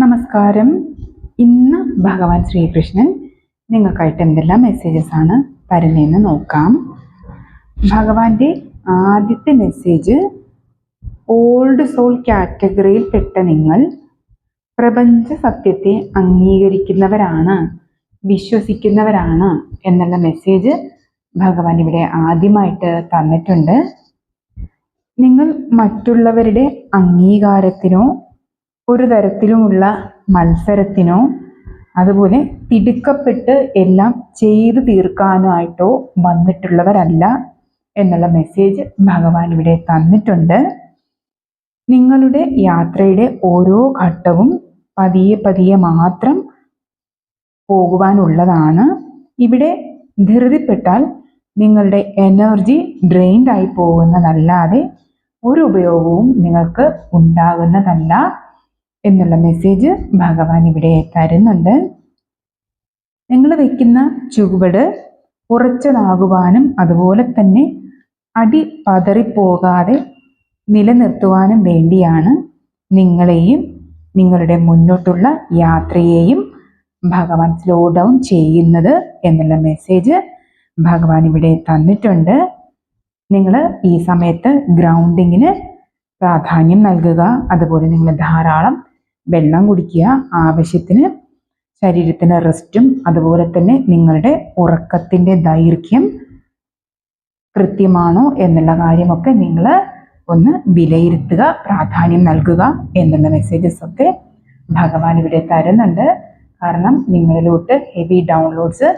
നമസ്കാരം. ഇന്ന് ഭഗവാൻ ശ്രീകൃഷ്ണൻ നിങ്ങൾക്കായിട്ട് എന്തെല്ലാം മെസ്സേജസ് ആണ് തരുന്നതെന്ന് നോക്കാം. ഭഗവാന്റെ ആദ്യത്തെ മെസ്സേജ് ഓൾഡ് സോൾ കാറ്റഗറിയിൽ പെട്ട നിങ്ങൾ പ്രപഞ്ച സത്യത്തെ അംഗീകരിക്കുന്നവരാണ് വിശ്വസിക്കുന്നവരാണ് എന്നുള്ള മെസ്സേജ് ഭഗവാൻ ഇവിടെ ആദ്യമായിട്ട് തന്നിട്ടുണ്ട്. നിങ്ങൾ മറ്റുള്ളവരുടെ അംഗീകാരത്തിനോ ഒരു തരത്തിലുമുള്ള മത്സരത്തിനോ അതുപോലെ തിടുക്കപ്പെട്ട് എല്ലാം ചെയ്തു തീർക്കാനായിട്ടോ വന്നിട്ടുള്ളവരല്ല എന്നുള്ള മെസ്സേജ് ഭഗവാൻ ഇവിടെ തന്നിട്ടുണ്ട്. നിങ്ങളുടെ യാത്രയുടെ ഓരോ ഘട്ടവും പതിയെ പതിയെ മാത്രം പോകുവാനുള്ളതാണ്. ഇവിടെ ധൃതിപ്പെട്ടാൽ നിങ്ങളുടെ എനർജി ഡ്രെയിൻഡ് ആയി പോകുന്നതല്ലാതെ ഒരു ഉപയോഗവും നിങ്ങൾക്ക് ഉണ്ടാകുന്നതല്ല. എന്നുള്ള മെസ്സേജ് ഭഗവാൻ ഇവിടെ തരുന്നുണ്ട്. നിങ്ങൾ വയ്ക്കുന്ന ചുവട് ഉറച്ചതാകുവാനും അതുപോലെ തന്നെ അടി പതറിപ്പോകാതെ നിലനിർത്തുവാനും വേണ്ടിയാണ് നിങ്ങളെയും നിങ്ങളുടെ മുന്നോട്ടുള്ള യാത്രയെയും ഭഗവാൻ സ്ലോ ഡൗൺ ചെയ്യുന്നത് എന്നുള്ള മെസ്സേജ് ഭഗവാൻ ഇവിടെ തന്നിട്ടുണ്ട്. നിങ്ങൾ ഈ സമയത്ത് ഗ്രൗണ്ടിങ്ങിന് പ്രാധാന്യം നൽകുക. അതുപോലെ നിങ്ങൾ ധാരാളം വെള്ളം കുടിക്കുക ആവശ്യത്തിന് ശരീരത്തിന് റെസ്റ്റും അതുപോലെ തന്നെ നിങ്ങളുടെ ഉറക്കത്തിന്റെ ദൈർഘ്യം കൃത്യമാണോ എന്നുള്ള കാര്യമൊക്കെ നിങ്ങൾ ഒന്ന് വിലയിരുത്തുക പ്രാധാന്യം നൽകുക എന്നുള്ള മെസ്സേജസ് ഒക്കെ ഭഗവാൻ ഇവിടെ തരുന്നുണ്ട്. കാരണം നിങ്ങളിലോട്ട് ഹെവി ഡൗൺലോഡ്സ്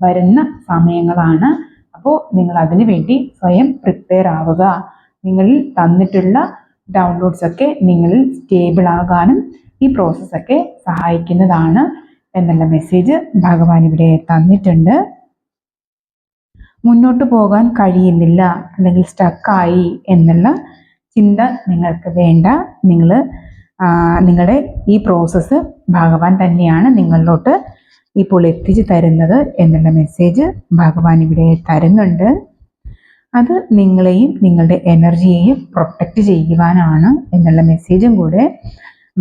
വരുന്ന സമയങ്ങളാണ്. അപ്പോൾ നിങ്ങൾ അതിനു വേണ്ടി സ്വയം പ്രിപ്പയർ ആവുക. നിങ്ങളിൽ തന്നിട്ടുള്ള ഡൗൺലോഡ്സ് ഒക്കെ നിങ്ങളിൽ സ്റ്റേബിൾ ആകാനും ഈ പ്രോസസ്സൊക്കെ സഹായിക്കുന്നതാണ് എന്നുള്ള മെസ്സേജ് ഭഗവാൻ ഇവിടെ തന്നിട്ടുണ്ട്. മുന്നോട്ട് പോകാൻ കഴിയുന്നില്ല അല്ലെങ്കിൽ സ്റ്റക്കായി എന്നുള്ള ചിന്ത നിങ്ങൾക്ക് വേണ്ട. നിങ്ങൾ നിങ്ങളുടെ ഈ പ്രോസസ്സ് ഭഗവാൻ തന്നെയാണ് നിങ്ങളിലോട്ട് ഇപ്പോൾ എത്തിച്ചു തരുന്നത് എന്നുള്ള മെസ്സേജ് ഭഗവാൻ ഇവിടെ തരുന്നുണ്ട്. അത് നിങ്ങളെയും നിങ്ങളുടെ എനർജിയെയും പ്രൊട്ടക്റ്റ് ചെയ്യുവാനാണ് എന്നുള്ള മെസ്സേജും കൂടെ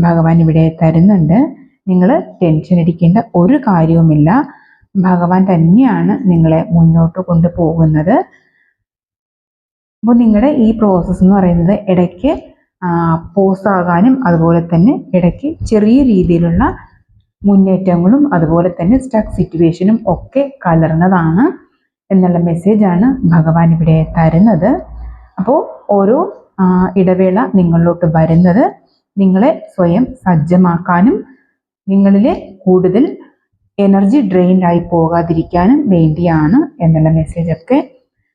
ഭഗവാൻ ഇവിടെ തരുന്നുണ്ട്. നിങ്ങൾ ടെൻഷൻ അടിക്കേണ്ട ഒരു കാര്യവുമില്ല. ഭഗവാൻ തന്നെയാണ് നിങ്ങളെ മുന്നോട്ട് കൊണ്ടുപോകുന്നത്. അപ്പോൾ നിങ്ങളുടെ ഈ പ്രോസസ്സ് എന്ന് പറയുന്നത് ഇടയ്ക്ക് പോസ് ആകാനും അതുപോലെ തന്നെ ഇടയ്ക്ക് ചെറിയ രീതിയിലുള്ള മുന്നേറ്റങ്ങളും അതുപോലെ തന്നെ സ്റ്റക്ക് സിറ്റുവേഷനും ഒക്കെ കലർന്നതാണ് എന്നുള്ള മെസ്സേജാണ് ഭഗവാൻ ഇവിടെ തരുന്നത്. അപ്പോൾ ഓരോ ഇടവേള നിങ്ങളിലോട്ട് വരുന്നത്. നിങ്ങളെ സ്വയം സജ്ജമാക്കാനും നിങ്ങളിലെ കൂടുതൽ എനർജി ഡ്രെയിൻ ആയി പോകാതിരിക്കാനും വേണ്ടിയാണ് എന്നുള്ള മെസ്സേജൊക്കെ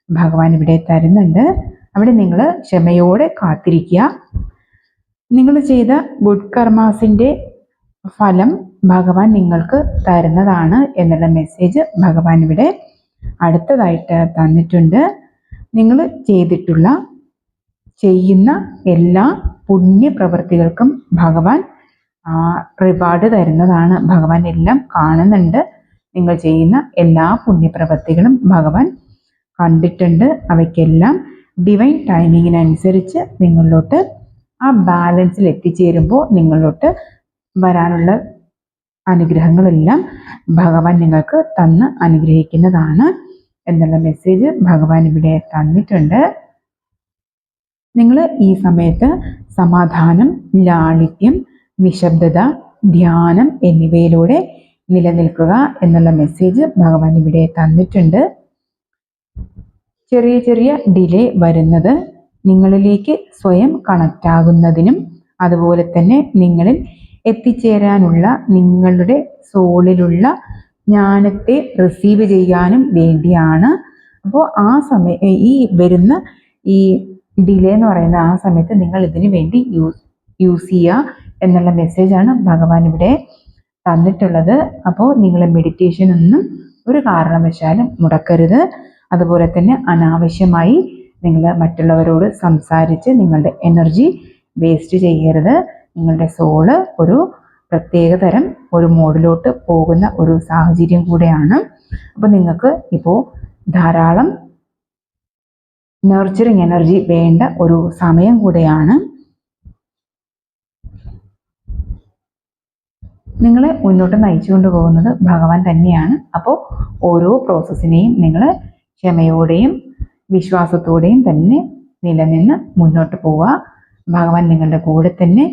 ഭഗവാൻ ഇവിടെ തരുന്നുണ്ട്. അവിടെ നിങ്ങൾ ക്ഷമയോടെ കാത്തിരിക്കുക. നിങ്ങൾ ചെയ്ത ഗുഡ് കർമാസിന്റെ ഫലം ഭഗവാൻ നിങ്ങൾക്ക് തരുന്നതാണ് എന്നുള്ള മെസ്സേജ് ഭഗവാൻ ഇവിടെ അടുത്തതായിട്ട് തന്നിട്ടുണ്ട്. നിങ്ങൾ ചെയ്തിട്ടുള്ള ചെയ്യുന്ന എല്ലാ പുണ്യപ്രവൃത്തികൾക്കും ഭഗവാൻ റിവാർഡ് തരുന്നതാണ്. ഭഗവാൻ എല്ലാം കാണുന്നുണ്ട്. നിങ്ങൾ ചെയ്യുന്ന എല്ലാ പുണ്യപ്രവൃത്തികളും ഭഗവാൻ കണ്ടിട്ടുണ്ട്. അവയ്ക്കെല്ലാം ഡിവൈൻ ടൈമിങ്ങിനനുസരിച്ച് നിങ്ങളിലോട്ട് ആ ബാലൻസിൽ എത്തിച്ചേരുമ്പോൾ നിങ്ങളിലോട്ട് വരാനുള്ള അനുഗ്രഹങ്ങളെല്ലാം ഭഗവാൻ നിങ്ങൾക്ക് തന്ന് അനുഗ്രഹിക്കുന്നതാണ്. എന്നുള്ള മെസ്സേജ് ഭഗവാൻ ഇവിടെ തന്നിട്ടുണ്ട്. നിങ്ങൾ ഈ സമയത്ത് സമാധാനം ലാളിത്യം നിശബ്ദത ധ്യാനം എന്നിവയിലൂടെ നിലനിൽക്കുക എന്നുള്ള മെസ്സേജ് ഭഗവാൻ ഇവിടെ തന്നിട്ടുണ്ട്. ചെറിയ ചെറിയ ഡിലേ വരുന്നത് നിങ്ങളിലേക്ക് സ്വയം കണക്റ്റ് ആകുന്നതിനും അതുപോലെ തന്നെ നിങ്ങളിൽ എത്തിച്ചേരാനുള്ള നിങ്ങളുടെ സോളിലുള്ള ജ്ഞാനത്തെ റിസീവ് ചെയ്യാനും വേണ്ടിയാണ്. അപ്പോൾ ആ സമയ ഈ വരുന്ന ഈ ഡിലേ എന്ന് പറയുന്ന ആ സമയത്ത് നിങ്ങൾ ഇതിനു വേണ്ടി യൂസ് യൂസ് ചെയ്യുക എന്നുള്ള മെസ്സേജാണ് ഭഗവാൻ ഇവിടെ തന്നിട്ടുള്ളത്. അപ്പോൾ നിങ്ങൾ മെഡിറ്റേഷൻ ഒന്നും ഒരു കാരണവശാലും മുടക്കരുത്. അതുപോലെ തന്നെ അനാവശ്യമായി നിങ്ങൾ മറ്റുള്ളവരോട് സംസാരിച്ച് നിങ്ങളുടെ എനർജി വേസ്റ്റ് ചെയ്യരുത്. നിങ്ങളുടെ സോൾ ഒരു പ്രത്യേക തരം ഒരു മോഡിലോട്ട് പോകുന്ന ഒരു സാഹചര്യം കൂടെയാണ്. അപ്പോൾ നിങ്ങൾക്ക് ഇപ്പോൾ ധാരാളം നർച്ചറിങ് എനർജി വേണ്ട ഒരു സമയം കൂടെയാണ്. നിങ്ങളെ മുന്നോട്ട് നയിച്ചുകൊണ്ട് പോകുന്നത് ഭഗവാൻ തന്നെയാണ്. അപ്പോൾ ഓരോ പ്രോസസ്സിനെയും നിങ്ങൾ ക്ഷമയോടെയും വിശ്വാസത്തോടെയും തന്നെ നിലനിന്ന് മുന്നോട്ട് പോവുക. ഭഗവാൻ നിങ്ങളുടെ കൂടെ തന്നെ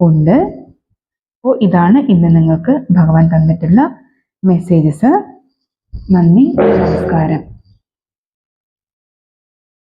ഉണ്ട്. അപ്പോൾ ഇതാണ് ഇന്ന് നിങ്ങൾക്ക് ഭഗവാൻ തന്നിട്ടുള്ള മെസ്സേജസ് നന്ദി നമസ്കാരം.